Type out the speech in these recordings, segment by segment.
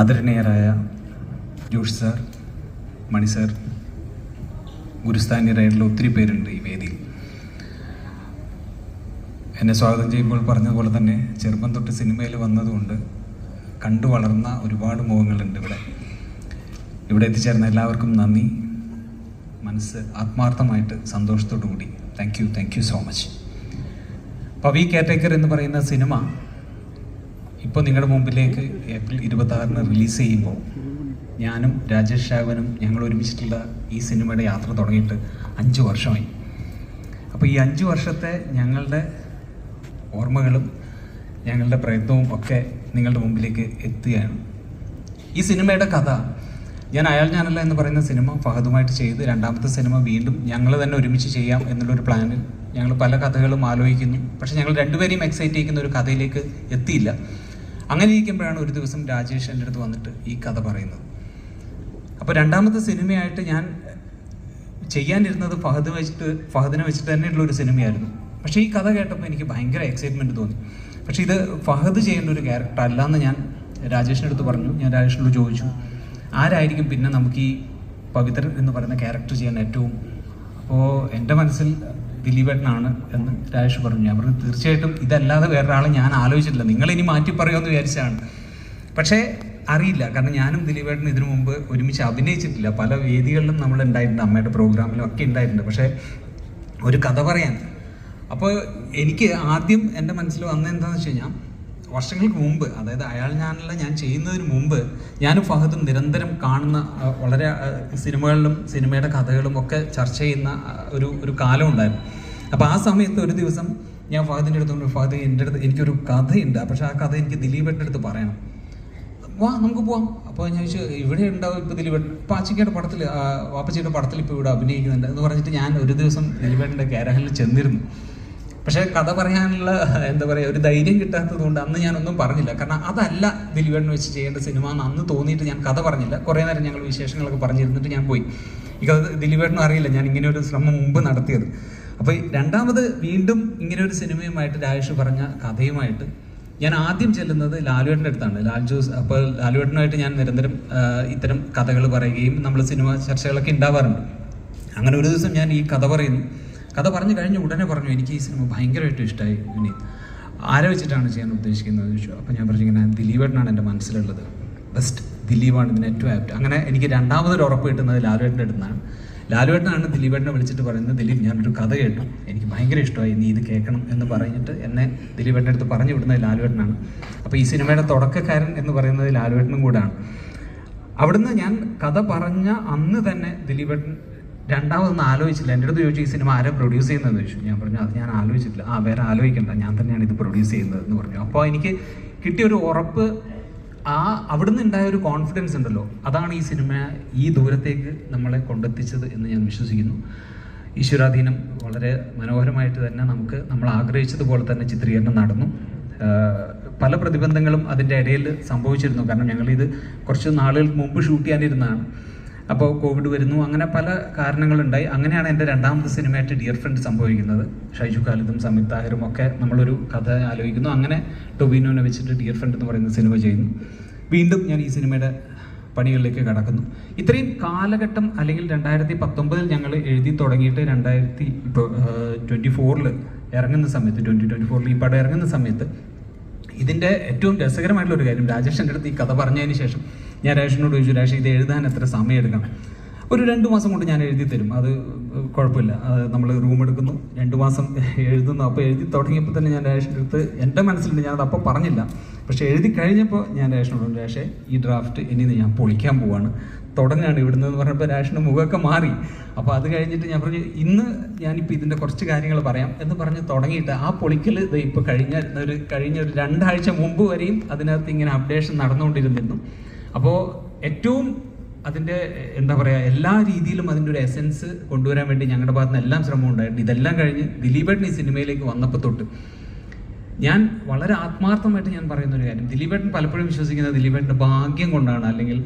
ആദരണീയരായ Josh sir Mani sir ഗുരുസ്ഥാനീയരായിട്ടുള്ള ഒത്തിരി പേരുണ്ട് ഈ വേദിയിൽ. എന്നെ സ്വാഗതം ചെയ്യുമ്പോൾ പറഞ്ഞതുപോലെ തന്നെ ചെറുപ്പം തൊട്ട് സിനിമയിൽ വന്നതുകൊണ്ട് കണ്ടു വളർന്ന ഒരുപാട് മുഖങ്ങളുണ്ട് ഇവിടെ. ഇവിടെ എത്തിച്ചേർന്ന എല്ലാവർക്കും നന്ദി. മനസ്സ് ആത്മാർത്ഥമായിട്ട് സന്തോഷത്തോടു കൂടി thank you thank you so much Pavi caretaker എന്ന് പറയുന്ന സിനിമ ഇപ്പോൾ നിങ്ങളുടെ മുമ്പിലേക്ക് ഏപ്രിൽ ഇരുപത്തി ആറിന് റിലീസ് ചെയ്യുമ്പോൾ ഞാനും രാജേഷ് ഷാവനും ഞങ്ങൾ ഒരുമിച്ചിട്ടുള്ള ഈ സിനിമയുടെ യാത്ര തുടങ്ങിയിട്ട് അഞ്ച് വർഷമായി. അപ്പോൾ ഈ അഞ്ച് വർഷത്തെ ഞങ്ങളുടെ ഓർമ്മകളും ഞങ്ങളുടെ പ്രയത്നവും ഒക്കെ നിങ്ങളുടെ മുമ്പിലേക്ക് എത്തുകയാണ്. ഈ സിനിമയുടെ കഥ ഞാൻ അയാൾ ഞാനല്ല എന്ന് പറയുന്ന സിനിമ ഫഹദുമായിട്ട് ചെയ്ത് രണ്ടാമത്തെ സിനിമ വീണ്ടും ഞങ്ങൾ തന്നെ ഒരുമിച്ച് ചെയ്യാം എന്നുള്ളൊരു പ്ലാനിൽ ഞങ്ങൾ പല കഥകളും ആലോചിക്കുന്നു. പക്ഷേ ഞങ്ങൾ രണ്ടുപേരെയും എക്സൈറ്റ് ചെയ്യുന്ന ഒരു കഥയിലേക്ക് എത്തിയില്ല. അങ്ങനെ ഇരിക്കുമ്പോഴാണ് ഒരു ദിവസം രാജേഷ് എന്റെ അടുത്ത് വന്നിട്ട് ഈ കഥ പറയുന്നത്. അപ്പോൾ രണ്ടാമത്തെ സിനിമയായിട്ട് ഞാൻ ചെയ്യാനിരുന്നത് ഫഹദ് വെച്ചിട്ട് ഫഹദിനെ വെച്ചിട്ട് തന്നെയുള്ള ഒരു സിനിമയായിരുന്നു. പക്ഷേ ഈ കഥ കേട്ടപ്പോൾ എനിക്ക് ഭയങ്കര എക്സൈറ്റ്മെന്റ് തോന്നി. പക്ഷേ ഇത് ഫഹദ് ചെയ്യേണ്ട ഒരു ക്യാരക്ടർ അല്ലാന്ന് ഞാൻ രാജേഷിന്റെ അടുത്ത് പറഞ്ഞു. ഞാൻ രാജേഷിനോട് ചോദിച്ചു ആരായിരിക്കും പിന്നെ നമുക്ക് ഈ പവിത്രൻ എന്ന് പറയുന്ന ക്യാരക്ടർ ചെയ്യാൻ ഏറ്റവും? അപ്പോൾ എന്റെ മനസ്സിൽ ദിലീപേട്ടനാണ് എന്ന് രാജേഷ് പറഞ്ഞു. ഞാൻ പറഞ്ഞു തീർച്ചയായിട്ടും ഇതല്ലാതെ വേറൊരാളെ ഞാൻ ആലോചിച്ചിട്ടില്ല. നിങ്ങളിനി മാറ്റി പറയുമെന്ന് വിചാരിച്ചാണ്. പക്ഷേ അറിയില്ല. കാരണം ഞാനും ദിലീപേട്ടനും ഇതിനു മുമ്പ് ഒരുമിച്ച് അഭിനയിച്ചിട്ടില്ല. പല വേദികളിലും നമ്മൾ ഉണ്ടായിട്ടുണ്ട് അമ്മയുടെ പ്രോഗ്രാമിലും ഒക്കെ ഉണ്ടായിട്ടുണ്ട്. പക്ഷേ ഒരു കഥ പറയാൻ. അപ്പോൾ എനിക്ക് ആദ്യം എന്റെ മനസ്സിൽ വന്നത് എന്താണെന്ന് വെച്ച് കഴിഞ്ഞാൽ വർഷങ്ങൾക്ക് മുമ്പ് അതായത് അയാൾ ഞാനല്ല ഞാൻ ചെയ്യുന്നതിന് മുമ്പ് ഞാനും ഫഹദും നിരന്തരം കാണുന്ന വളരെ സിനിമകളിലും സിനിമയുടെ കഥകളും ഒക്കെ ചർച്ച ചെയ്യുന്ന ഒരു ഒരു കാലം ഉണ്ടായിരുന്നു. അപ്പോൾ ആ സമയത്ത് ഒരു ദിവസം ഞാൻ ഫഹദിന്റെ അടുത്ത് പറഞ്ഞു ഫഹദ് എന്റെ അടുത്ത് എനിക്കൊരു കഥയുണ്ട്. പക്ഷേ ആ കഥ എനിക്ക് ദിലീപേട്ടന്റെ അടുത്ത് പറയണം. വാ നമുക്ക് പോവാം. അപ്പോൾ ഞാൻ ചോദിച്ചു ഇവിടെ ഉണ്ടാവും ഇപ്പോൾ ദിലീപേട്ടൻ. പാച്ചിക്കയുടെ പടത്തിൽ വാപ്പച്ചിയുടെ പടത്തിൽ ഇപ്പോൾ ഇവിടെ അഭിനയിക്കുന്നുണ്ട് എന്ന് പറഞ്ഞിട്ട് ഞാൻ ഒരു ദിവസം ദിലീപേട്ടന്റെ കാരഹലിൽ ചെന്നിരുന്നു. പക്ഷേ കഥ പറയാനുള്ള എന്താ പറയുക ഒരു ധൈര്യം കിട്ടാത്തത് കൊണ്ട് അന്ന് ഞാനൊന്നും പറഞ്ഞില്ല. കാരണം അതല്ല ദിലീപേട്ടൻ വെച്ച് ചെയ്യേണ്ട സിനിമ എന്ന് അന്ന് തോന്നിയിട്ട് ഞാൻ കഥ പറഞ്ഞില്ല. കുറേ നേരം ഞങ്ങൾ വിശേഷങ്ങളൊക്കെ പറഞ്ഞിരുന്നിട്ട് ഞാൻ പോയി. ഈ കഥ ദിലീപേട്ടനും അറിയില്ല. ഞാൻ ഇങ്ങനെ ഒരു ശ്രമം മുമ്പ് നടത്തിയത്. അപ്പോൾ രണ്ടാമത് വീണ്ടും ഇങ്ങനെ ഒരു സിനിമയുമായിട്ട് രാജേഷ് പറഞ്ഞ കഥയുമായിട്ട് ഞാൻ ആദ്യം ചെല്ലുന്നത് ലാലുവേട്ടന്റെ അടുത്താണ്. ലാൽ ജോസ് അപ്പോൾ ലാലുവേട്ടനുമായിട്ട് ഞാൻ നിരന്തരം ഇത്തരം കഥകൾ പറയുകയും നമ്മൾ സിനിമ ചർച്ചകളൊക്കെ ഉണ്ടാവാറുണ്ട്. അങ്ങനെ ഒരു ദിവസം ഞാൻ ഈ കഥ പറയുന്നു. കഥ പറഞ്ഞു കഴിഞ്ഞ് ഉടനെ പറഞ്ഞു എനിക്ക് ഈ സിനിമ ഭയങ്കരമായിട്ട് ഇഷ്ടമായി വിനീത്. ആരെ വെച്ചിട്ടാണ് ചെയ്യാൻ ഉദ്ദേശിക്കുന്നത്? ചോദിച്ചു. അപ്പോൾ ഞാൻ പറഞ്ഞു ഇങ്ങനെ ദിലീപേട്ടനാണ് എന്റെ മനസ്സിലുള്ളത്. ബെസ്റ്റ്. ദിലീപാണ് ഇതിന് ഏറ്റവും ആപ്റ്റ്. അങ്ങനെ എനിക്ക് രണ്ടാമതൊരു ഉറപ്പ് കിട്ടുന്നത് ലാലുവേട്ടന്റെ അടുത്താണ് ലാലുവേട്ടനാണ് ദിലീപേട്ടനെ വിളിച്ചിട്ട് പറയുന്നത് ദിലീപ് ഞാനൊരു കഥ കേട്ടു. എനിക്ക് ഭയങ്കര ഇഷ്ടമായി. നീ ഇത് കേൾക്കണം എന്ന് പറഞ്ഞിട്ട് എന്നെ ദിലീപേട്ടന്റെ അടുത്ത് പറഞ്ഞു വിടുന്നത് ലാലുവേട്ടനാണ്. അപ്പോൾ ഈ സിനിമയുടെ തുടക്കക്കാരൻ എന്ന് പറയുന്നത് ലാലുവേട്ടനും കൂടാണ്. അവിടുന്ന് ഞാൻ കഥ പറഞ്ഞ അന്ന് തന്നെ ദിലീപേട്ടൻ രണ്ടാമതൊന്നും ആലോചിച്ചില്ല. എന്റെ അടുത്ത് ചോദിച്ചു ഈ സിനിമ ആരെ പ്രൊഡ്യൂസ് ചെയ്യുന്നതെന്ന്? ചോദിച്ചു. ഞാൻ പറഞ്ഞു അത് ഞാൻ ആലോചിച്ചില്ല ആ വേറെ ആലോചിക്കണ്ട. ഞാൻ തന്നെയാണ് ഇത് പ്രൊഡ്യൂസ് ചെയ്യുന്നത് എന്ന് പറഞ്ഞു. അപ്പോൾ എനിക്ക് കിട്ടിയ ഒരു ഉറപ്പ് ആ അവിടുന്ന് ഉണ്ടായ ഒരു കോൺഫിഡൻസ് ഉണ്ടല്ലോ. അതാണ് ഈ സിനിമ ഈ ദൂരത്തേക്ക് നമ്മളെ കൊണ്ടെത്തിച്ചത് എന്ന് ഞാൻ വിശ്വസിക്കുന്നു. ഈശ്വരാധീനം വളരെ മനോഹരമായിട്ട് തന്നെ നമുക്ക് നമ്മൾ ആഗ്രഹിച്ചതുപോലെ തന്നെ ചിത്രീകരണം നടന്നു. പല പ്രതിബന്ധങ്ങളും അതിന്റെ ഇടയിൽ സംഭവിച്ചിരുന്നു. കാരണം ഞങ്ങളിത് കുറച്ച് നാളുകൾക്ക് മുമ്പ് ഷൂട്ട് ചെയ്യാനിരുന്നതാണ്. അപ്പോൾ കോവിഡ് വരുന്നു. അങ്ങനെ പല കാരണങ്ങളുണ്ടായി. അങ്ങനെയാണ് എന്റെ രണ്ടാമത്തെ സിനിമയായിട്ട് ഡിയർ ഫ്രണ്ട് സംഭവിക്കുന്നത്. ഷൈജു ഖാലിദും സംയുക്ത താഹിറും ഒക്കെ നമ്മളൊരു കഥ ആലോചിക്കുന്നു. അങ്ങനെ ടൊബിനോനെ വെച്ചിട്ട് ഡിയർ ഫ്രണ്ട് എന്ന് പറയുന്ന സിനിമ ചെയ്യുന്നു. വീണ്ടും ഞാൻ ഈ സിനിമയുടെ പണികളിലേക്ക് കടക്കുന്നു. ഇത്രയും കാലഘട്ടം അല്ലെങ്കിൽ രണ്ടായിരത്തി പത്തൊമ്പതിൽ ഞങ്ങൾ എഴുതി തുടങ്ങിയിട്ട് രണ്ടായിരത്തി ഇപ്പോൾ ട്വന്റി ഫോറിൽ ഇറങ്ങുന്ന സമയത്ത് ട്വന്റി ട്വന്റി ഫോറിൽ ഈ പടം ഇറങ്ങുന്ന സമയത്ത് ഇതിന്റെ ഏറ്റവും രസകരമായിട്ടുള്ള ഒരു കാര്യം രാജേഷ് എന്റെ അടുത്ത് ഈ കഥ പറഞ്ഞതിന് ശേഷം ഞാൻ രാജേഷിനോട് ചോദിച്ചു രാജേഷ് ഇത് എഴുതാൻ എത്ര സമയം എടുക്കണം? ഒരു രണ്ട് മാസം കൊണ്ട് ഞാൻ എഴുതി തരും. അത് കുഴപ്പമില്ല. നമ്മൾ റൂം എടുക്കുന്നു. രണ്ട് മാസം എഴുതുന്നു. അപ്പോൾ എഴുതി തുടങ്ങിയപ്പോൾ തന്നെ ഞാൻ രാജേഷിന്റെ അടുത്ത് എന്റെ മനസ്സിലുണ്ട്. ഞാനത് അപ്പോൾ പറഞ്ഞില്ല. പക്ഷേ എഴുതി കഴിഞ്ഞപ്പോൾ ഞാൻ രാജേഷിനോട് രാജേഷേ ഈ ഡ്രാഫ്റ്റ് ഇനി ഞാൻ പൊളിക്കാൻ പോവാണ്. തുടങ്ങുകയാണ് ഇവിടുന്ന് എന്ന് പറഞ്ഞപ്പോൾ രാഷ്ട്രീയ മുഖമൊക്കെ മാറി. അപ്പോൾ അത് കഴിഞ്ഞിട്ട് ഞാൻ പറഞ്ഞു ഇന്ന് ഞാനിപ്പോൾ ഇതിന്റെ കുറച്ച് കാര്യങ്ങൾ പറയാം. എന്ന് പറഞ്ഞ് തുടങ്ങിയിട്ട് ആ പൊളിക്കൽ ഇത് ഇപ്പോൾ കഴിഞ്ഞ ഒരു കഴിഞ്ഞ ഒരു രണ്ടാഴ്ച മുമ്പ് വരെയും അതിനകത്ത് ഇങ്ങനെ അപ്ഡേഷൻ നടന്നുകൊണ്ടിരുന്നിരുന്നു. അപ്പോൾ ഏറ്റവും അതിന്റെ എന്താ പറയുക എല്ലാ രീതിയിലും അതിന്റെ ഒരു എസെൻസ് കൊണ്ടുവരാൻ വേണ്ടി ഞങ്ങളുടെ ഭാഗത്ത് നിന്ന് എല്ലാം ശ്രമം ഉണ്ടായിട്ടുണ്ട്. ഇതെല്ലാം കഴിഞ്ഞ് ദിലീപേട്ടൻ ഈ സിനിമയിലേക്ക് വന്നപ്പോൾ തൊട്ട് ഞാൻ വളരെ ആത്മാർത്ഥമായിട്ട് ഞാൻ പറയുന്ന ഒരു കാര്യം. ദിലീപേട്ടൻ പലപ്പോഴും വിശ്വസിക്കുന്ന ദിലീപേട്ടന്റെ ഭാഗ്യം കൊണ്ടാണ് അല്ലെങ്കിൽ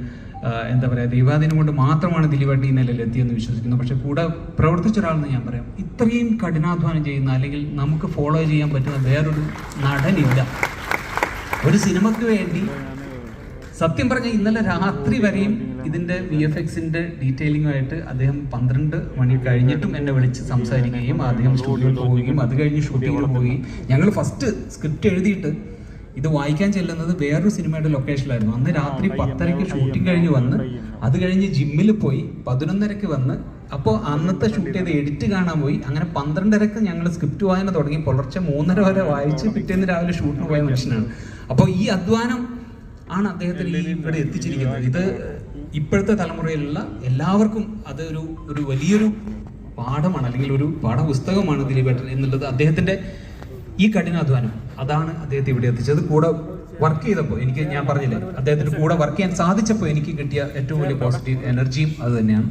എന്താ പറയുക ദൈവാധീനം കൊണ്ട് മാത്രമാണ് ദിലീപേട്ടൻ നിലയിൽ എത്തിയെന്ന് വിശ്വസിക്കുന്നു. പക്ഷെ കൂടെ പ്രവർത്തിച്ച ഒരാളെന്ന് ഞാൻ പറയാം. ഇത്രയും കഠിനാധ്വാനം ചെയ്യുന്ന അല്ലെങ്കിൽ നമുക്ക് ഫോളോ ചെയ്യാൻ പറ്റുന്ന വേറൊരു നടനില്ല. ഒരു സിനിമയ്ക്ക് വേണ്ടി സത്യം പറഞ്ഞാൽ ഇന്നലെ രാത്രി വരെയും ഇതിന്റെ വി എഫ് എക്സിന്റെ ഡീറ്റെയിലിംഗുമായിട്ട് അദ്ദേഹം പന്ത്രണ്ട് മണി കഴിഞ്ഞിട്ടും എന്നെ വിളിച്ച് സംസാരിക്കുകയും അദ്ദേഹം സ്റ്റുഡിയോയിൽ പോവുകയും അത് കഴിഞ്ഞ് ഷൂട്ടിങ്ങിൽ പോവുകയും ഞങ്ങൾ ഫസ്റ്റ് സ്ക്രിപ്റ്റ് എഴുതിയിട്ട് ഇത് വായിക്കാൻ ചെല്ലുന്നത് വേറൊരു സിനിമയുടെ ലൊക്കേഷനിലായിരുന്നു അന്ന് രാത്രി പത്തരയ്ക്ക് ഷൂട്ടിംഗ് കഴിഞ്ഞ് വന്ന് അത് കഴിഞ്ഞ് ജിമ്മിൽ പോയി പതിനൊന്നരക്ക് വന്ന് അപ്പോൾ അന്നത്തെ ഷൂട്ട് ചെയ്ത് എഡിറ്റ് കാണാൻ പോയി. അങ്ങനെ പന്ത്രണ്ടരക്ക് ഞങ്ങൾ സ്ക്രിപ്റ്റ് വായന തുടങ്ങി. പുലർച്ചെ മൂന്നര വരെ വായിച്ച് പിറ്റേന്ന് രാവിലെ ഷൂട്ടിന് പോയ മനുഷ്യനാണ്. അപ്പോൾ ഈ അധ്വാനം ആണ് അദ്ദേഹത്തിന് ഇവിടെ എത്തിച്ചിരിക്കുന്നത്. ഇത് ഇപ്പോഴത്തെ തലമുറയിലുള്ള എല്ലാവർക്കും അതൊരു ഒരു ഒരു വലിയൊരു പാഠമാണ് അല്ലെങ്കിൽ ഒരു പാഠപുസ്തകമാണ് ദിലീപേട്ടൻ എന്നുള്ളത് അദ്ദേഹത്തിന്റെ ഈ കഠിനാധ്വാനം അതാണ് അദ്ദേഹത്തെ ഇവിടെ എത്തിച്ചത്. കൂടെ വർക്ക് ചെയ്തപ്പോൾ എനിക്ക് ഞാൻ പറഞ്ഞില്ലേ അദ്ദേഹത്തിന്റെ കൂടെ വർക്ക് ചെയ്യാൻ സാധിച്ചപ്പോൾ എനിക്ക് കിട്ടിയ ഏറ്റവും വലിയ പോസിറ്റീവ് എനർജിയും അത് തന്നെയാണ്.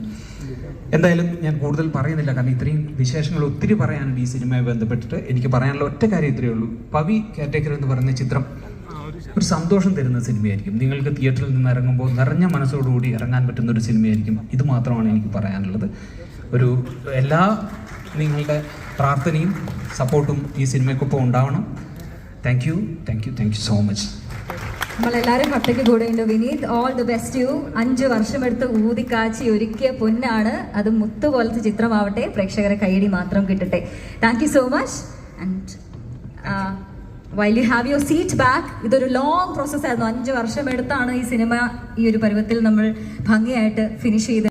എന്തായാലും ഞാൻ കൂടുതൽ പറയുന്നില്ല കാരണം ഇത്രയും വിശേഷങ്ങൾ ഒത്തിരി പറയാനുണ്ട് ഈ സിനിമയെ ബന്ധപ്പെട്ടിട്ട്. എനിക്ക് പറയാനുള്ള ഒറ്റ കാര്യം ഇത്രയേ ഉള്ളൂ. പവി കാറ്റഗറി എന്ന് പറയുന്ന ചിത്രം ഒരു സന്തോഷം തരുന്ന സിനിമയായിരിക്കും. നിങ്ങൾക്ക് തിയേറ്ററിൽ നിന്ന് ഇറങ്ങുമ്പോൾ നിറഞ്ഞ മനസ്സോടുകൂടി ഇറങ്ങാൻ പറ്റുന്ന ഒരു സിനിമയായിരിക്കും. ഇത് മാത്രമാണ് എനിക്ക് പറയാനുള്ളത്. ഒരു എല്ലാ നിങ്ങളുടെ പ്രാർത്ഥനയും സപ്പോർട്ടും ഈ സിനിമയ്ക്കൊപ്പം ഉണ്ടാവണം. Thank you thank you thank you so much നമ്മളെല്ലാവരും ഒറ്റയ്ക്ക് കൂടെ ഉണ്ട്. Vineeth all the best you അഞ്ച് വർഷമെടുത്ത് ഊതിക്കാച്ചി ഒരുക്കിയ പൊന്നാണ്. അത് മുത്തുപോലത്തെ ചിത്രമാവട്ടെ. പ്രേക്ഷകരെ കൈയടി മാത്രം കിട്ടട്ടെ. Thank you so much and while you have your seat back ഇതൊരു ലോങ് പ്രോസസ്സായിരുന്നു അഞ്ച് വർഷം എടുത്താണ് ഈ സിനിമ ഈ ഒരു പരുവത്തിൽ നമ്മൾ ഭംഗിയായിട്ട് ഫിനിഷ് ചെയ്ത്